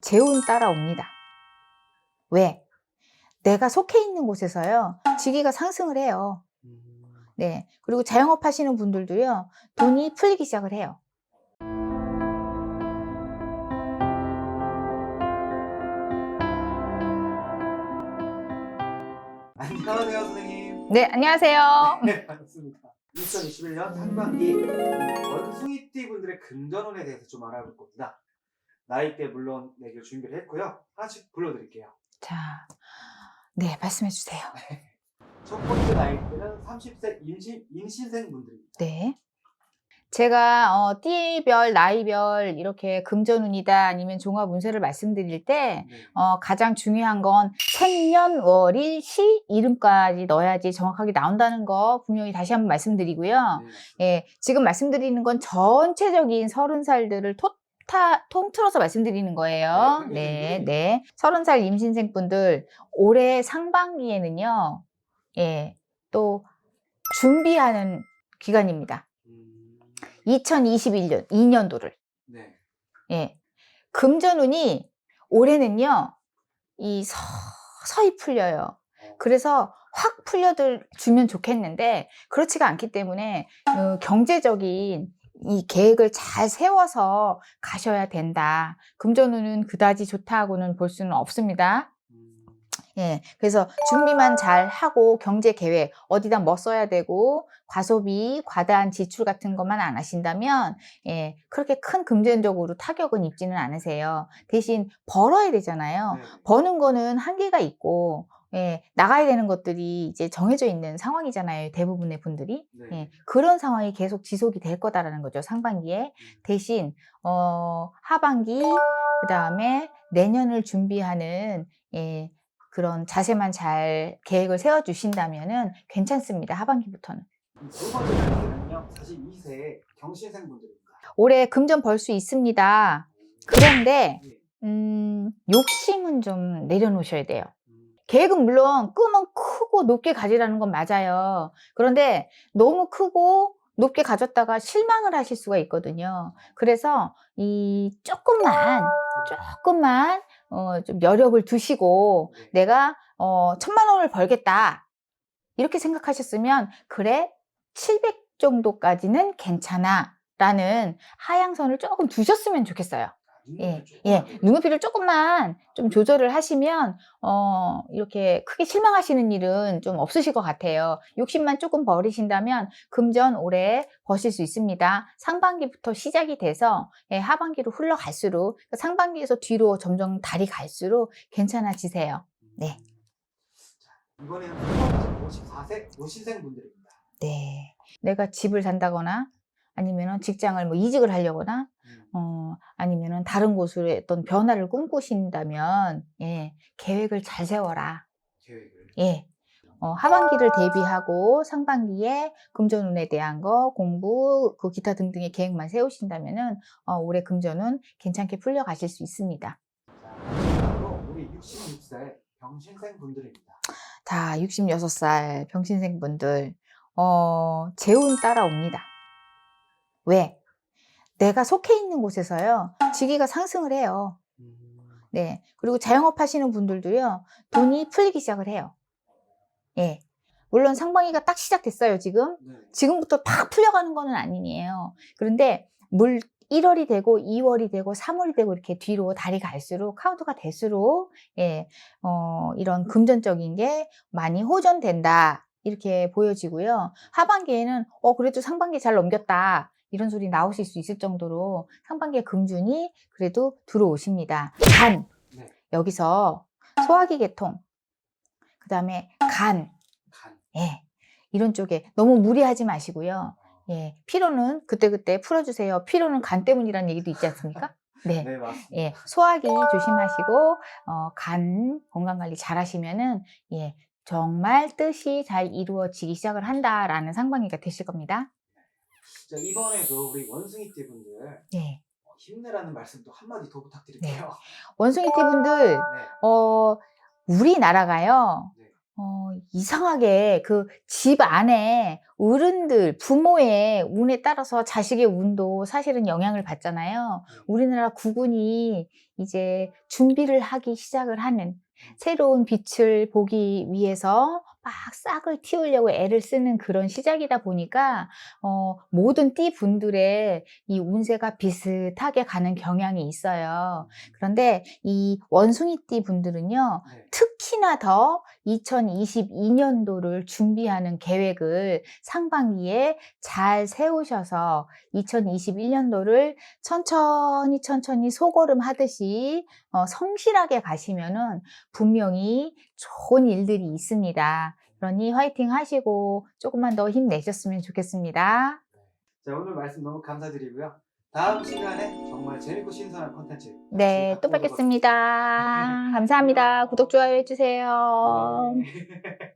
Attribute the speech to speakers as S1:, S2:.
S1: 재운 따라옵니다. 왜? 내가 속해 있는 곳에서요, 직위가 상승을 해요.
S2: 음,
S1: 네. 그리고 자영업 하시는 분들도요, 돈이 풀리기 시작을 해요.
S2: 안녕하세요 선생님.
S1: 네, 안녕하세요.
S2: 네 반갑습니다. 2021년 상반기 원숭이띠 분들의 금전운에 대해서 좀 알아볼 겁니다. 나이대 물론 내기 준비를 했고요. 하나씩 불러드릴게요.
S1: 자, 네, 말씀해 주세요.
S2: 첫 번째 나이대는 30세 임신, 임신생 분들입니다.
S1: 네. 제가 어, 띠별, 나이별 이렇게 금전운이다 아니면 종합 운세를 말씀드릴 때
S2: 네.
S1: 어, 가장 중요한 건 생년 월일 시 이름까지 넣어야지 정확하게 나온다는 거 분명히 다시 한번 말씀드리고요.
S2: 네.
S1: 예, 지금 말씀드리는 건 전체적인 서른 살들을 토 타, 통틀어서 말씀드리는 거예요.
S2: 네,
S1: 네, 네. 서른 살 임신생 분들 올해 상반기에는요, 예, 또 준비하는 기간입니다.
S2: 음,
S1: 2021년, 2년도를.
S2: 네.
S1: 예. 금전운이 올해는요, 이 서서히 풀려요. 그래서 확 풀려들 주면 좋겠는데 그렇지가 않기 때문에 어, 경제적인 이 계획을 잘 세워서 가셔야 된다. 금전운은 그다지 좋다고는 볼 수는 없습니다.
S2: 음,
S1: 예, 그래서 준비만 잘 하고 경제 계획 어디다 뭐 써야 되고 과소비, 과다한 지출 같은 것만 안 하신다면 예, 그렇게 큰 금전적으로 타격은 입지는 않으세요. 대신 벌어야 되잖아요.
S2: 네.
S1: 버는 거는 한계가 있고 예, 나가야 되는 것들이 이제 정해져 있는 상황이잖아요. 대부분의 분들이.
S2: 네.
S1: 예, 그런 상황이 계속 지속이 될 거다라는 거죠. 상반기에. 대신 어, 하반기 그 다음에 내년을 준비하는 예, 그런 자세만 잘 계획을 세워 주신다면은 괜찮습니다. 하반기부터는.
S2: 두 번째 나이대는요 42세 경신생 분들입니다.
S1: 올해 금전 벌 수 있습니다. 그런데
S2: 네.
S1: 음, 욕심은 좀 내려놓으셔야 돼요.
S2: 음,
S1: 계획은 물론 꿈은 크고 높게 가지라는 건 맞아요. 그런데 너무 크고 높게 가졌다가 실망을 하실 수가 있거든요. 그래서 이 조금만, 조금만, 어, 좀 여력을 두시고
S2: 네.
S1: 내가, 어, 천만 원을 벌겠다. 이렇게 생각하셨으면, 그래, 700 정도까지는 괜찮아. 라는 하향선을 조금 두셨으면 좋겠어요. 예, 예, 눈높이를 조금만 좀 조절을 하시면, 어, 이렇게 크게 실망하시는 일은 좀 없으실 것 같아요. 욕심만 조금 버리신다면 금전 올해 버실 수 있습니다. 상반기부터 시작이 돼서 예, 하반기로 흘러갈수록, 그러니까 상반기에서 뒤로 점점 달이 갈수록 괜찮아지세요. 네.
S2: 자, 이번에는 두 번째 54세 노신생 분들입니다.
S1: 네. 내가 집을 산다거나, 아니면은 직장을 뭐 이직을 하려거나,
S2: 음,
S1: 어, 아니면은 다른 곳으로 어떤 변화를 꿈꾸신다면, 예, 계획을 잘 세워라.
S2: 계획을.
S1: 예. 어, 하반기를 대비하고 상반기에 금전운에 대한 거, 공부, 그 기타 등등의 계획만 세우신다면은, 어, 올해 금전운 괜찮게 풀려가실 수 있습니다.
S2: 자, 우리 66세 병신생 분들입니다.
S1: 자, 66살 병신생 분들, 어, 재운 따라옵니다. 왜? 내가 속해 있는 곳에서요, 직위가 상승을 해요.
S2: 음,
S1: 네. 그리고 자영업 하시는 분들도요, 돈이 풀리기 시작을 해요. 예. 물론 상반기가 딱 시작됐어요, 지금.
S2: 네.
S1: 지금부터 팍 풀려가는 거는 아니에요. 그런데 물 1월이 되고 2월이 되고 3월이 되고 이렇게 뒤로 달이 갈수록 카운트가 될수록 예, 어, 이런 금전적인 게 많이 호전된다. 이렇게 보여지고요. 하반기에는 어 그래도 상반기 잘 넘겼다. 이런 소리 나오실 수 있을 정도로 상반기에 금준이 그래도 들어오십니다. 간
S2: 네.
S1: 여기서 소화기 계통 그 다음에 간
S2: 간.
S1: 예. 이런 쪽에 너무 무리하지 마시고요. 예. 피로는 그때그때 풀어주세요. 피로는 간 때문이라는 얘기도 있지 않습니까? 네.
S2: 네, 맞습니다.
S1: 예. 소화기 조심하시고, 어, 간 건강관리 잘 하시면은, 예. 정말 뜻이 잘 이루어지기 시작을 한다라는 상반기가 되실 겁니다.
S2: 자, 이번에도 우리 원숭이 띠 분들
S1: 예.
S2: 어, 힘내라는 말씀도 한마디 더 부탁드릴게요.
S1: 원숭이띠 분들,
S2: 네.
S1: 어, 우리나라가요,
S2: 네.
S1: 어, 이상하게 그 집 안에 어른들, 부모의 운에 따라서 자식의 운도 사실은 영향을 받잖아요. 우리나라 국군이 이제 준비를 하기 시작을 하는 새로운 빛을 보기 위해서 막 싹을 틔우려고 애를 쓰는 그런 시작이다 보니까 어, 모든 띠 분들의 이 운세가 비슷하게 가는 경향이 있어요. 그런데 이 원숭이 띠 분들은요,
S2: 네.
S1: 특히나 더 2022년도를 준비하는 계획을 상반기에 잘 세우셔서 2021년도를 천천히 천천히 소걸음 하듯이 어, 성실하게 가시면은 분명히 좋은 일들이 있습니다. 그러니 화이팅 하시고 조금만 더 힘내셨으면 좋겠습니다.
S2: 자, 오늘 말씀 너무 감사드리고요. 다음 시간에 정말 재밌고 신선한 콘텐츠.
S1: 네, 또 뵙겠습니다. 감사합니다. 구독, 좋아요 해주세요.
S2: 네.